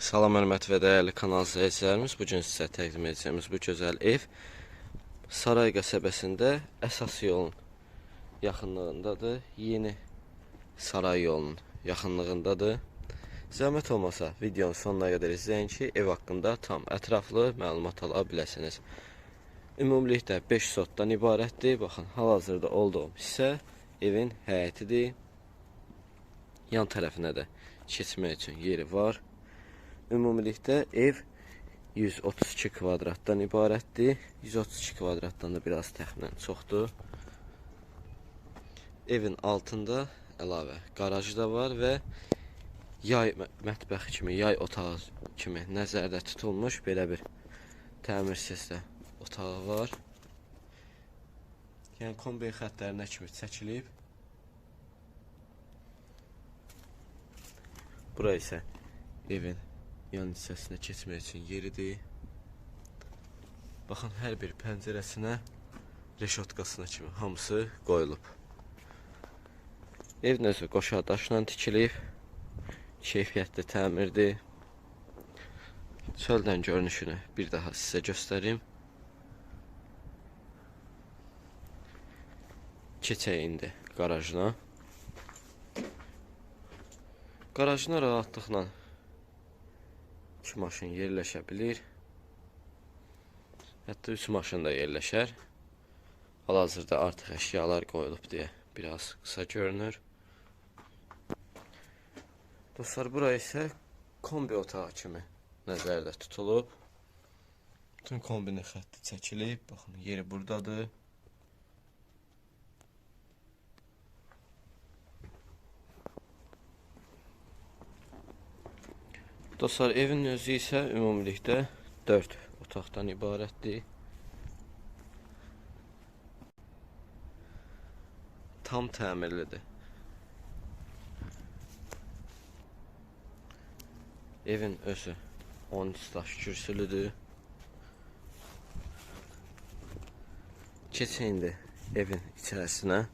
Salam hörmət və dəyərli kanal izləyicilərimiz, bu gün sizə təqdim edəcəyimiz bu gözəl ev Saray qəsəbəsində əsas yolun yaxınlığındadır. Yeni Saray yolunun yaxınlığındadır. Zəhmət olmasa videonun sonuna qədər izləyin ki, ev haqqında tam ətraflı məlumat ala biləsiniz. Ümumilikdə 5 sotdan ibarətdir. Baxın, hal-hazırda olduğum hissə evin həyətidir. Yan tərəfinə də keçmək üçün yeri var. Ümumilikdə ev 132 kvadratdan ibarətdir. 132 kvadratdan da biraz təxminən çoxdur. Evin altında əlavə qarajı da var və yay mə- mətbəx kimi, yay otağı kimi nəzərdə tutulmuş belə bir təmirsiz də otağı var. Yəni kombi xəttlərinə kimi çəkilib. Bura isə evin yan hissəsinə keçmək üçün yeridir. Baxın, hər bir pəncərəsinə reşotkasına kimi hamısı qoyulub. Ev özü qoşa daşla tikilib. Keyfiyyətli təmirdir. Çöldən görünüşünü bir daha sizə göstərim. Keçək indi qarajına. Qarajına rahatlıqla iki maşın yerləşə bilir. Hətta üç maşın da yerləşər. Hal-hazırda artıq əşyalar qoyulub deyə biraz qısa görünür. Dostlar, bura isə kombi otağı kimi nəzərdə tutulub. Bütün kombinin xətti çəkilib. Baxın, yeri buradadır. Dostlar, evin özü isə ümumilikdə 4 otaqdan ibarətdir. Tam təmirlidir. Evin özü 13 daş kürsülüdür. Keçin indi evin içərisinə.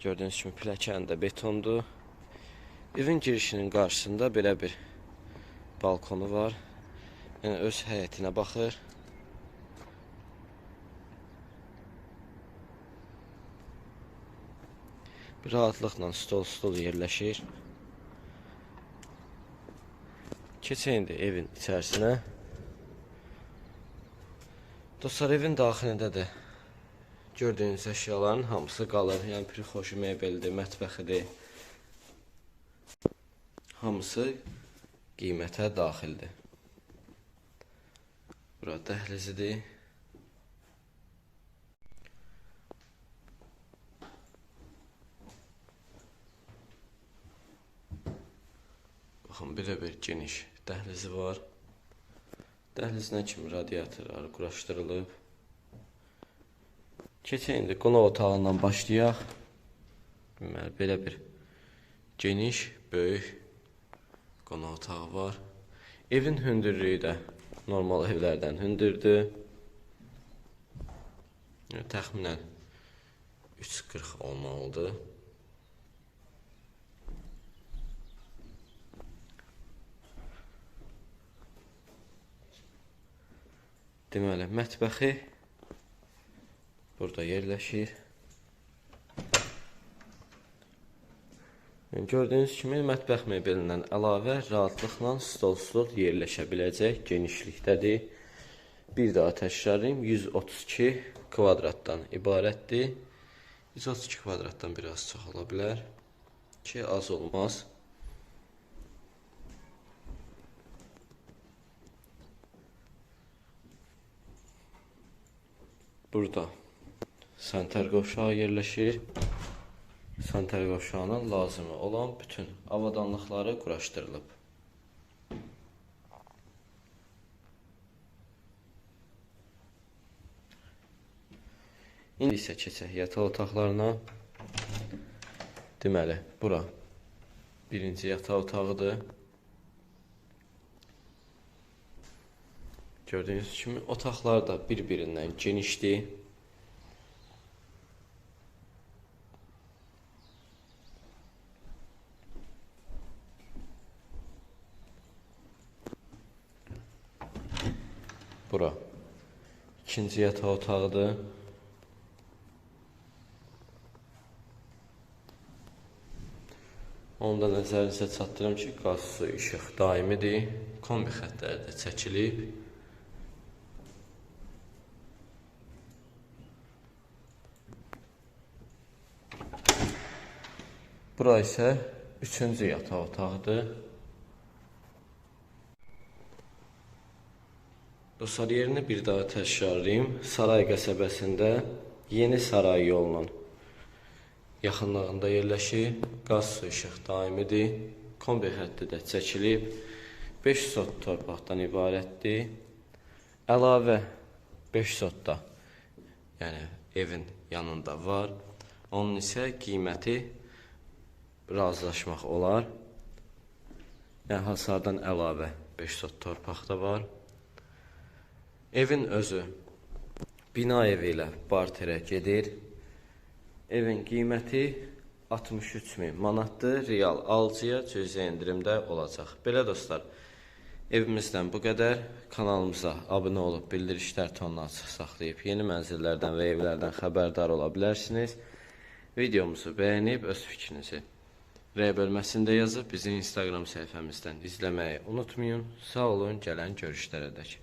Gördüyünüz kimi pilləkən də betondur. Evin girişinin qarşısında belə bir balkonu var. Yəni öz həyətinə baxır. Bir rahatlıqla stol-stol yerləşir. Keçək indi evin içərisinə. Dostlar, evin daxilində də gördüyünüz əşyaların hamısı qalır. Yəni prixoşu mebeldir, mətbəxidir. Hamısı qiymətə daxildir. Bura dəhlizidir. Baxın, belə bir geniş dəhlizi var. Dəhlizinə kimi radiatorlar quraşdırılıb. Keçək indi qonaq otağından başlayaq. Deməli, belə bir geniş, böyük qonaq otağı var. Evin hündürlüyü də normal evlərdən hündürdür. Yəni, təxminən 340 olmalıdır. Deməli, mətbəxi burada yerləşir. Gördüyünüz kimi mətbəx mebelindən əlavə rahatlıqla stol-stol yerləşə biləcək genişlikdədir. Bir daha təkrarlayım, 132 kvadratdan ibarətdir. 132 kvadratdan biraz çox ola bilər ki, az olmaz. Burada sanitar qovşağı yerləşir. Sanitar qovşağına lazımı olan bütün avadanlıqları quraşdırılıb. İndi isə keçək yataq otaqlarına. Deməli, bura birinci yataq otağıdır. Gördüyünüz kimi otaqlar da bir-birindən genişdir. Bura ikinci yataq otağıdır. Onu da nəzərinizə çatdırım ki, qaz, su, işıq daimidir. Kombi xəttləri də çəkilib. Bura isə üçüncü yataq otağıdır. Dostlar, yerini bir daha təkrarlayım. Saray qəsəbəsində Yeni Saray yolunun yaxınlığında yerləşir. Qaz, su, işıq daimidir. Kombi xətti də çəkilib. 5 sot torpaqdan ibarətdir. Əlavə 5 sotda, yəni evin yanında var. Onun isə qiyməti razılaşmaq olar. Yəni hasardan əlavə 5 sot var. Evin özü bina evi ilə barterə gedir. Evin qiyməti 63 min manatdır. Real alıcıya cüzi endirimdə olacaq. Belə dostlar, evimizdən bu qədər. Kanalımıza abunə olub bildirişlər tonunu açıq saxlayıb yeni mənzillərdən və evlərdən xəbərdar ola bilərsiniz. Videomuzu bəyənib öz fikrinizi R bölməsində yazıb bizi Instagram səhifəmizdən izləməyi unutmayın. Sağ olun, gələn görüşlərə dək.